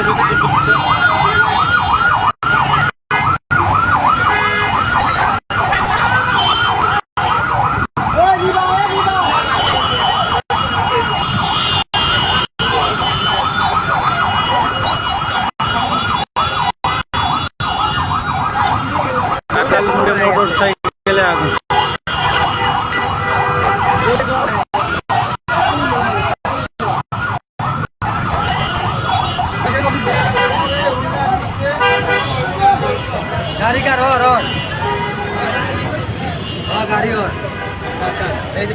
Merci beaucoup. গাড়ি কার ওর ওর গাড়ি ওর এই যে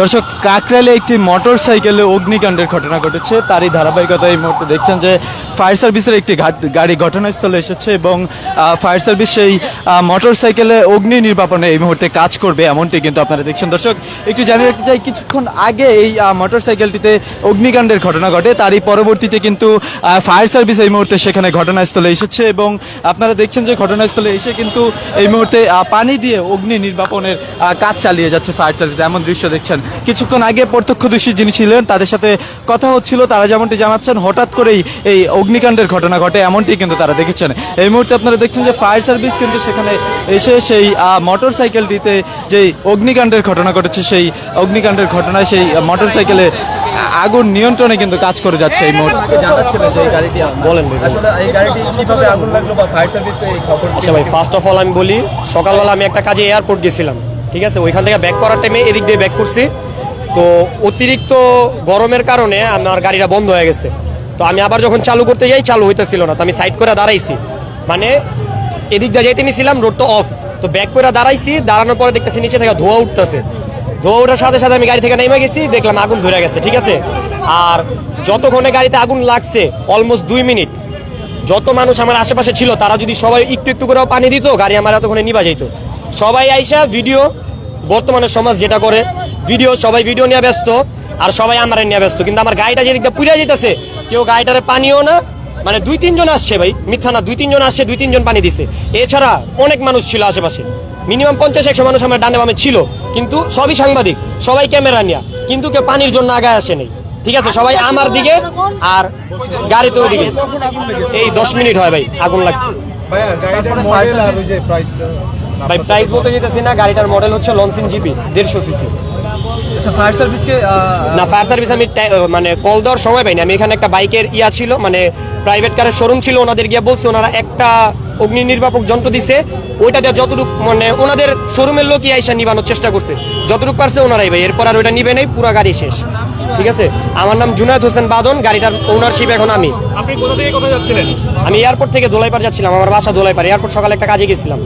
দর্শক কাকরালে একটি মোটর সাইকেলে অগ্নিকাণ্ডের ঘটনা ঘটেছে। তারই ধারাবাহিকতা এই মুহূর্তে দেখছেন যে ফায়ার সার্ভিসের একটি গাড়ি ঘটনাস্থলে এসেছে এবং ফায়ার সার্ভিস সেই মোটর সাইকেলে অগ্নি নির্বাপনে এই মুহূর্তে কাজ করবে এমনটি কিন্তু আপনারা দেখছেন। দর্শক, একটু জানিয়ে রাখতে চাই, কিছুক্ষণ আগে এই মোটর সাইকেলটিতে অগ্নিকাণ্ডের ঘটনা ঘটে। তারই পরবর্তীতে কিন্তু ফায়ার সার্ভিস এই মুহূর্তে সেখানে ঘটনাস্থলে এসেছে এবং আপনারা দেখছেন যে ঘটনাস্থলে এসে কিন্তু এই মুহূর্তে পানি দিয়ে অগ্নি নির্বাপনের কাজ চালিয়ে যাচ্ছে ফায়ার সার্ভিস। এমন দৃশ্য দেখছেন কিছুক্ষণ আগে প্রত্যক্ষদর্শী যিনি ছিলেন তাদের সাথে কথা হচ্ছিল। তারা যেমনটি জানাচ্ছেন হঠাৎ করেই এই অগ্নিকাণ্ডের ঘটনা ঘটে এমনটি কিন্তু তারা দেখেছেন। এই মুহূর্তে আপনারা দেখছেন যে ফায়ার সার্ভিস কিন্তু সেখানে এসে সেই মোটর সাইকেলটিতে যে অগ্নিকাণ্ডের ঘটনা ঘটেছে সেই অগ্নিকাণ্ডের ঘটনায় সেই মোটর সাইকেলে আগুন নিয়ন্ত্রণে কিন্তু কাজ করে যাচ্ছে এই মুহূর্তে। জানাচ্ছিলেন যে এই গাড়িটি বলেন ভাই, বলেন। আসলে এই গাড়িটি কীভাবে আগুন লাগল বা ফায়ার সার্ভিস এই খবর আচ্ছা ভাই ফার্স্ট অফ অল আমি বলি সকালবেলা আমি একটা কাজে এয়ারপোর্ট গেছিলাম। ঠিক আছে, ওইখান থেকে ব্যাক করার টাইমে এদিক দিয়ে ব্যাক করছি। তো অতিরিক্ত গরমের কারণে আমার গাড়িটা বন্ধ হয়ে গেছে। তো আমি আবার যখন চালু করতে যাই, চালু হইতেছিল না। তো আমি সাইড করে দাঁড়াইছি। মানে এদিক দিয়ে যাইতে নিছিলাম রোড তো অফ তো ব্যাক করে দাঁড়াইছি, দাঁড়ানোর পরে দেখতেছি নিচে থেকে ধোয়া উঠতেছে। ধোয়া ওঠার সাথে সাথে আমি গাড়ি থেকে নেমে গেছি, দেখলাম আগুন ধরে গেছে, ঠিক আছে? আর যতক্ষণে গাড়িতে আগুন লাগছে অলমোস্ট দুই মিনিট। যত মানুষ আমার আশেপাশে ছিল, তারা যদি সবাই একটু একটু করে পানি দিত, গাড়ি আমার এতক্ষণে নিবা যাইতো। সবাই আইসা ভিডিও, বর্তমানে সমাজ যেটা করে, ভিডিও, সবাই ভিডিও নিয়ে ব্যস্ত, আর সবাই আমার নিয়ে ব্যস্ত। কিন্তু আমার গাড়িটা যেদিকটা পুড়ে যেতেছে কেউ গাড়িটারে পানিও না মানে দুই তিনজন আসছে ভাই, মিথ্যা না, দুই তিনজন আসছে, দুই তিনজন পানি দিছে। এছাড়া অনেক মানুষ ছিল আশেপাশে। মিনিমাম পঞ্চাশ, একশো মানুষ আমার ডানে বামে ছিল, কিন্তু সবই সাংবাদিক, সবাই ক্যামেরা নিয়ে। কিন্তু কেউ পানির জন্য আগে আসে নাই। ঠিক আছে, সবাই আমার দিকে, আর গাড়িতে ওদিকে এই দশ মিনিট হয় ভাই, আগুন লাগছে। ভাই প্রাইস বলতে যেতেছি না গাড়িটার মডেল হচ্ছে লনসিন জিপি দেড়শো সিসি আচ্ছা ফায়ার সার্ভিসকে না ফায়ার সার্ভিস আমি মানে কল দেওয়ার সময় পাইনি। আমি এখানে একটা বাইকের ইয়া ছিল মানে প্রাইভেট কারের শোরুম ছিল ওনাদের গিয়ে বলছে ওনারা একটা অগ্নি নির্বাপক যন্ত্র দিছে ওইটা দিয়ে যতটুকু মানে ওনাদের শোরুমের লোকই আইসা নিবানোর চেষ্টা করছে। যতটুকু পারছে ওনারাই ভাই এরপর আর ওইটা নিবে নেই পুরো গাড়ি শেষ। ঠিক আছে? আমার নাম জুনায়দ হোসেন বাদন গাড়িটার ওনারশিপ এখন আমি। আপনি কোথা থেকে কোথায় যাচ্ছিলেন? আমি এয়ারপোর্ট থেকে দোলাইপার যাচ্ছিলাম আমার বাসা দোলাইপার এয়ারপোর্ট সকালে একটা কাজে গেছিলাম।